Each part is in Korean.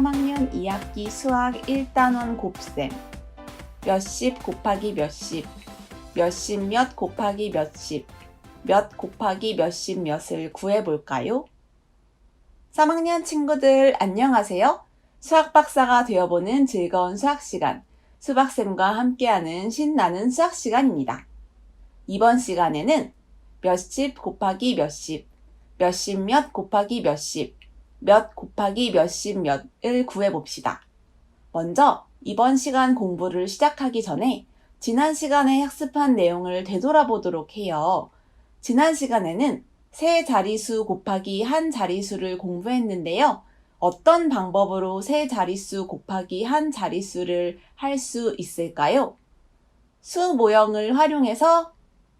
3학년 2학기 수학 1단원 곱셈 몇십 곱하기 몇십 몇십 몇 곱하기 몇십 몇 곱하기 몇십 몇을 구해볼까요? 3학년 친구들 안녕하세요. 수학 박사가 되어보는 즐거운 수학 시간 수박쌤과 함께하는 신나는 수학 시간입니다. 이번 시간에는 몇십 곱하기 몇십 몇십 몇 곱하기 몇십 몇 곱하기 몇십 몇을 구해봅시다. 먼저 이번 시간 공부를 시작하기 전에 지난 시간에 학습한 내용을 되돌아보도록 해요. 지난 시간에는 세 자리수 곱하기 한 자리수를 공부했는데요. 어떤 방법으로 세 자리수 곱하기 한 자리수를 할 수 있을까요? 수 모형을 활용해서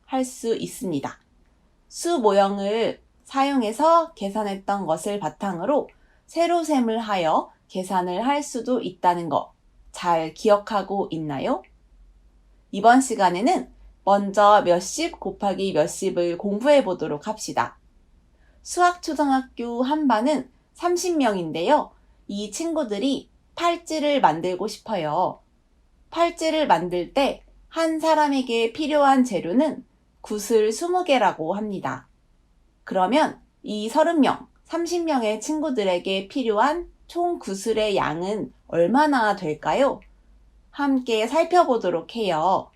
할 수 있습니다. 수 모형을 사용해서 계산했던 것을 바탕으로 세로셈을 하여 계산을 할 수도 있다는 거 잘 기억하고 있나요? 이번 시간에는 먼저 몇십 곱하기 몇십을 공부해 보도록 합시다. 수학초등학교 한 반은 30명인데요. 이 친구들이 팔찌를 만들고 싶어요. 팔찌를 만들 때 한 사람에게 필요한 재료는 구슬 20개라고 합니다. 그러면 이 30명, 30명의 친구들에게 필요한 총 구슬의 양은 얼마나 될까요? 함께 살펴보도록 해요.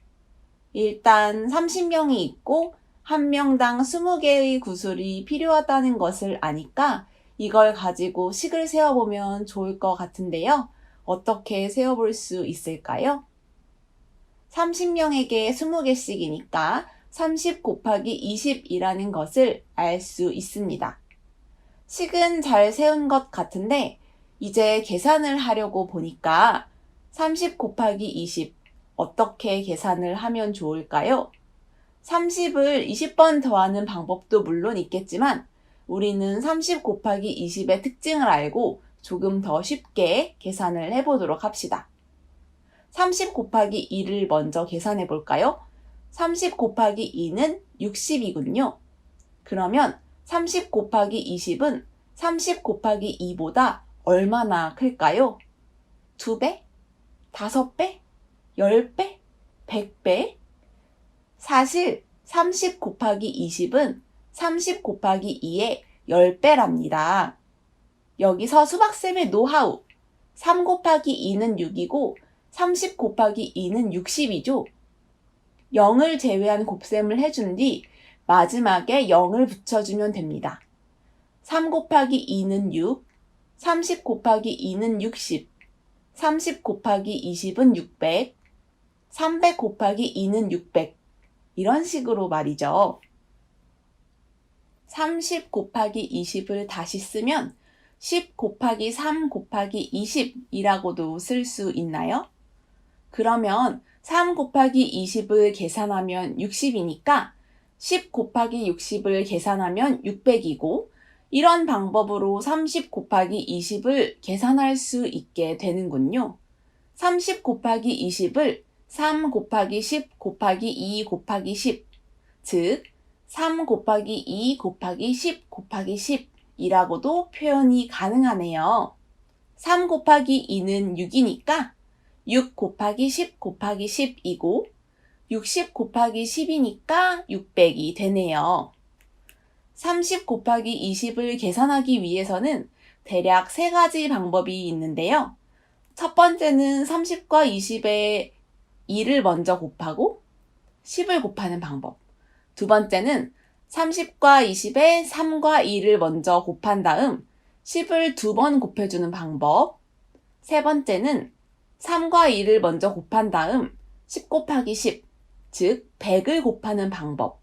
일단 30명이 있고 한 명당 20개의 구슬이 필요하다는 것을 아니까 이걸 가지고 식을 세어보면 좋을 것 같은데요. 어떻게 세어볼 수 있을까요? 30명에게 20개씩이니까 30 곱하기 20이라는 것을 알 수 있습니다. 식은 잘 세운 것 같은데 이제 계산을 하려고 보니까 30 곱하기 20 어떻게 계산을 하면 좋을까요? 30을 20번 더하는 방법도 물론 있겠지만 우리는 30 곱하기 20의 특징을 알고 조금 더 쉽게 계산을 해보도록 합시다. 30 곱하기 2를 먼저 계산해 볼까요? 30 곱하기 2는 60이군요. 그러면 30 곱하기 20은 30 곱하기 2보다 얼마나 클까요? 2배? 5배? 10배? 100배? 사실 30 곱하기 20은 30 곱하기 2의 10배랍니다. 여기서 수박쌤의 노하우. 3 곱하기 2는 6이고 30 곱하기 2는 60이죠. 0을 제외한 곱셈을 해준 뒤 마지막에 0을 붙여주면 됩니다. 3 곱하기 2는 6, 30 곱하기 2는 60, 30 곱하기 20은 600, 300 곱하기 2는 600. 이런 식으로 말이죠. 30 곱하기 20을 다시 쓰면 10 곱하기 3 곱하기 20이라고도 쓸 수 있나요? 그러면 3 곱하기 20을 계산하면 60이니까 10 곱하기 60을 계산하면 600이고 이런 방법으로 30 곱하기 20을 계산할 수 있게 되는군요. 30 곱하기 20을 3 곱하기 10 곱하기 2 곱하기 10, 즉, 3 곱하기 2 곱하기 10 곱하기 10이라고도 표현이 가능하네요. 3 곱하기 2는 6이니까 6 곱하기 10 곱하기 10이고 60 곱하기 10이니까 600이 되네요. 30 곱하기 20을 계산하기 위해서는 대략 세 가지 방법이 있는데요. 첫 번째는 30과 20의 2를 먼저 곱하고 10을 곱하는 방법. 두 번째는 30과 20의 3과 2를 먼저 곱한 다음 10을 두 번 곱해주는 방법. 세 번째는 3과 2를 먼저 곱한 다음 10 곱하기 10, 즉 100을 곱하는 방법.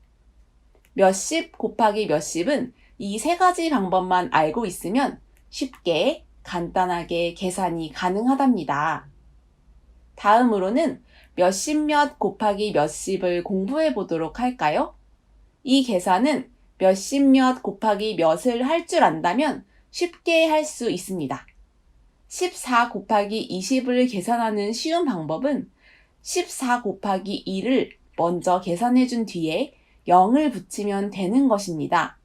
몇십 곱하기 몇십은 이 세 가지 방법만 알고 있으면 쉽게 간단하게 계산이 가능하답니다. 다음으로는 몇십 몇 곱하기 몇십을 공부해 보도록 할까요? 이 계산은 몇십 몇 곱하기 몇을 할 줄 안다면 쉽게 할 수 있습니다. 14 곱하기 20을 계산하는 쉬운 방법은 14 곱하기 2를 먼저 계산해 준 뒤에 0을 붙이면 되는 것입니다.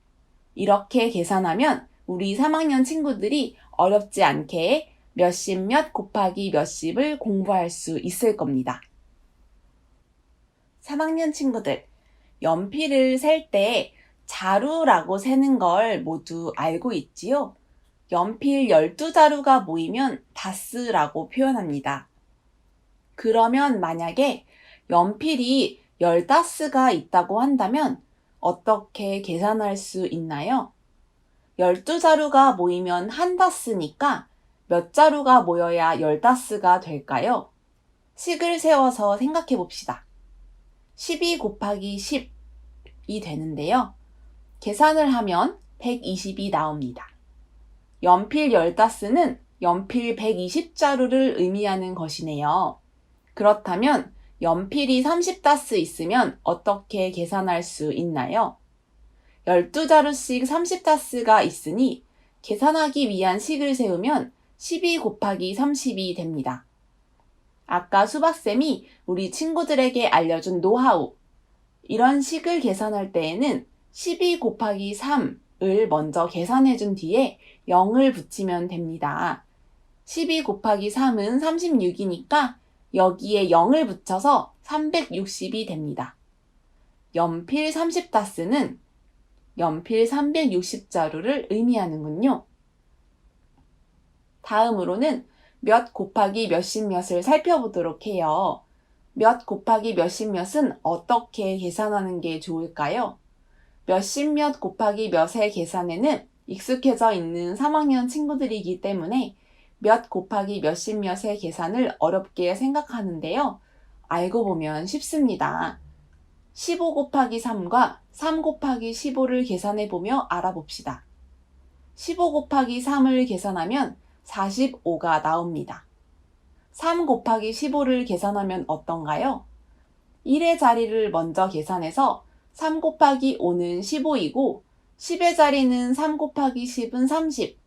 이렇게 계산하면 우리 3학년 친구들이 어렵지 않게 몇십 몇 곱하기 몇십을 공부할 수 있을 겁니다. 3학년 친구들, 연필을 셀 때 자루라고 세는 걸 모두 알고 있지요? 연필 12자루가 모이면 다스라고 표현합니다. 그러면 만약에 연필이 15가 있다고 한다면 어떻게 계산할 수 있나요? 12자루가 모이면 한 다스니까 몇 자루가 모여야 15가 될까요? 식을 세워서 생각해 봅시다. 12 곱하기 10이 되는데요. 계산을 하면 120이 나옵니다. 연필 15는 연필 120자루를 의미하는 것이네요. 그렇다면 연필이 30다스 있으면 어떻게 계산할 수 있나요? 12자루씩 30다스가 있으니 계산하기 위한 식을 세우면 12 곱하기 30이 됩니다. 아까 수박쌤이 우리 친구들에게 알려준 노하우. 이런 식을 계산할 때에는 12 곱하기 3 을 먼저 계산해 준 뒤에 0을 붙이면 됩니다. 12 곱하기 3은 36이니까 여기에 0을 붙여서 360이 됩니다. 연필 30다스는 연필 360자루를 의미하는군요. 다음으로는 몇 곱하기 몇십 몇을 살펴보도록 해요. 몇 곱하기 몇십 몇은 어떻게 계산하는 게 좋을까요? 몇십 몇 곱하기 몇의 계산에는 익숙해져 있는 3학년 친구들이기 때문에 몇 곱하기 몇십 몇의 계산을 어렵게 생각하는데요. 알고 보면 쉽습니다. 15 곱하기 3과 3 곱하기 15를 계산해 보며 알아봅시다. 15 곱하기 3을 계산하면 45가 나옵니다. 3 곱하기 15를 계산하면 어떤가요? 1의 자리를 먼저 계산해서 3 곱하기 5는 15이고 10의 자리는 3 곱하기 10은 30,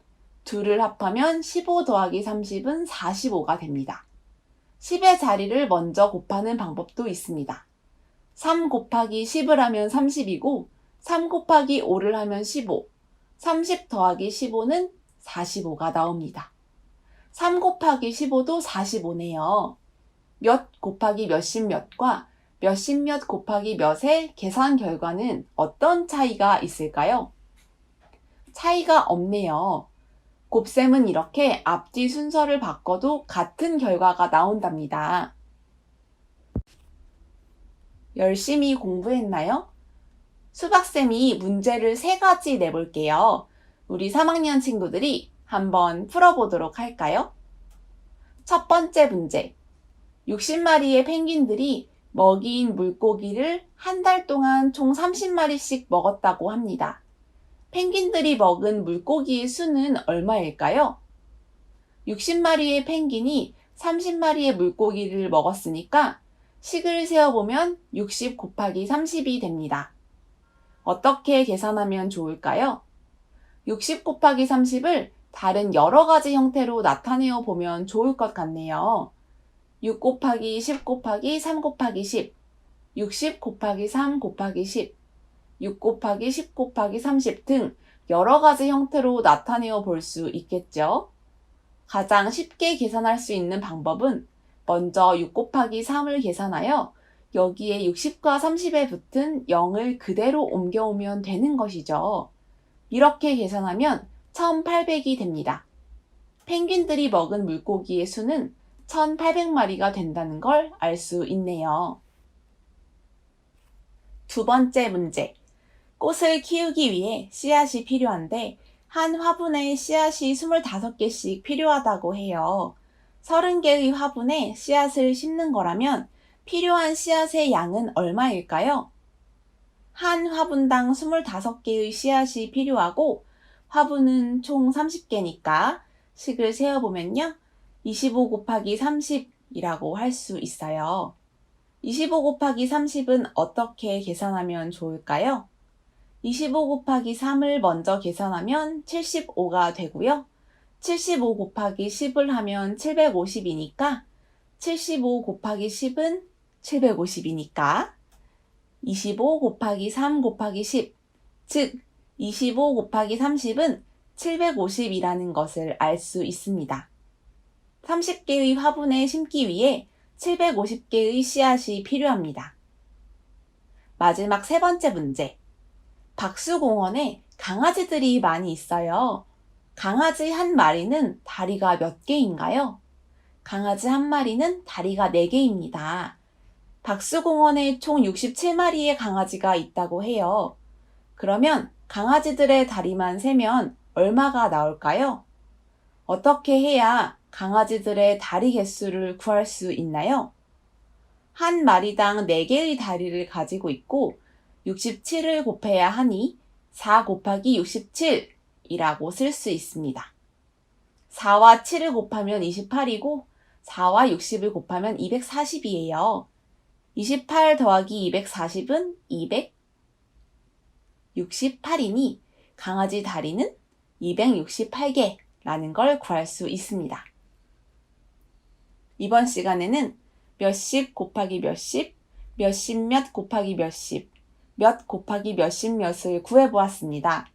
둘을 합하면 15 더하기 30은 45가 됩니다. 10의 자리를 먼저 곱하는 방법도 있습니다. 3 곱하기 10을 하면 30이고 3 곱하기 5를 하면 15, 30 더하기 15는 45가 나옵니다. 3 곱하기 15도 45네요. 몇 곱하기 몇십 몇과 몇십 몇 곱하기 몇의 계산 결과는 어떤 차이가 있을까요? 차이가 없네요. 곱셈은 이렇게 앞뒤 순서를 바꿔도 같은 결과가 나온답니다. 열심히 공부했나요? 수박쌤이 문제를 세 가지 내볼게요. 우리 3학년 친구들이 한번 풀어보도록 할까요? 첫 번째 문제. 60마리의 펭귄들이 먹이인 물고기를 한 달 동안 총 30마리씩 먹었다고 합니다. 펭귄들이 먹은 물고기의 수는 얼마일까요? 60마리의 펭귄이 30마리의 물고기를 먹었으니까 식을 세어보면 60 곱하기 30이 됩니다. 어떻게 계산하면 좋을까요? 60 곱하기 30을 다른 여러 가지 형태로 나타내어 보면 좋을 것 같네요. 6 곱하기 10 곱하기 3 곱하기 10, 60 곱하기 3 곱하기 10, 6 곱하기 10 곱하기 30 등 여러 가지 형태로 나타내어 볼 수 있겠죠. 가장 쉽게 계산할 수 있는 방법은 먼저 6 곱하기 3을 계산하여 여기에 60과 30에 붙은 0을 그대로 옮겨오면 되는 것이죠. 이렇게 계산하면 1800이 됩니다. 펭귄들이 먹은 물고기의 수는 1800마리가 된다는 걸 알 수 있네요. 두 번째 문제. 꽃을 키우기 위해 씨앗이 필요한데 한 화분에 씨앗이 25개씩 필요하다고 해요. 30개의 화분에 씨앗을 심는 거라면 필요한 씨앗의 양은 얼마일까요? 한 화분당 25개의 씨앗이 필요하고 화분은 총 30개니까 식을 세어보면요. 25 곱하기 30이라고 할 수 있어요. 25 곱하기 30은 어떻게 계산하면 좋을까요? 25 곱하기 3을 먼저 계산하면 75가 되고요. 75 곱하기 10을 하면 750이니까 75 곱하기 10은 750이니까 25 곱하기 3 곱하기 10, 즉 25 곱하기 30은 750이라는 것을 알 수 있습니다. 30개의 화분에 심기 위해 750개의 씨앗이 필요합니다. 마지막 세 번째 문제. 박수공원에 강아지들이 많이 있어요. 강아지 한 마리는 다리가 몇 개인가요? 강아지 한 마리는 다리가 4개입니다. 박수공원에 총 67마리의 강아지가 있다고 해요. 그러면 강아지들의 다리만 세면 얼마가 나올까요? 어떻게 해야 강아지들의 다리 개수를 구할 수 있나요? 한 마리당 4개의 다리를 가지고 있고 67을 곱해야 하니 4 곱하기 67이라고 쓸 수 있습니다. 4와 7을 곱하면 28이고 4와 60을 곱하면 240이에요. 28 더하기 240은 268이니 강아지 다리는 268개라는 걸 구할 수 있습니다. 이번 시간에는 몇십 곱하기 몇십, 몇십 몇 곱하기 몇십, 몇 곱하기 몇십 몇을 구해보았습니다.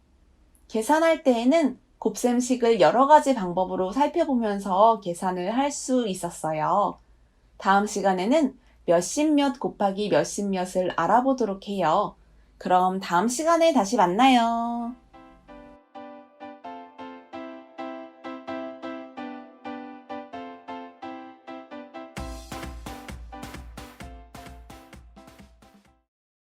계산할 때에는 곱셈식을 여러 가지 방법으로 살펴보면서 계산을 할 수 있었어요. 다음 시간에는 몇십 몇 곱하기 몇십 몇을 알아보도록 해요. 그럼 다음 시간에 다시 만나요.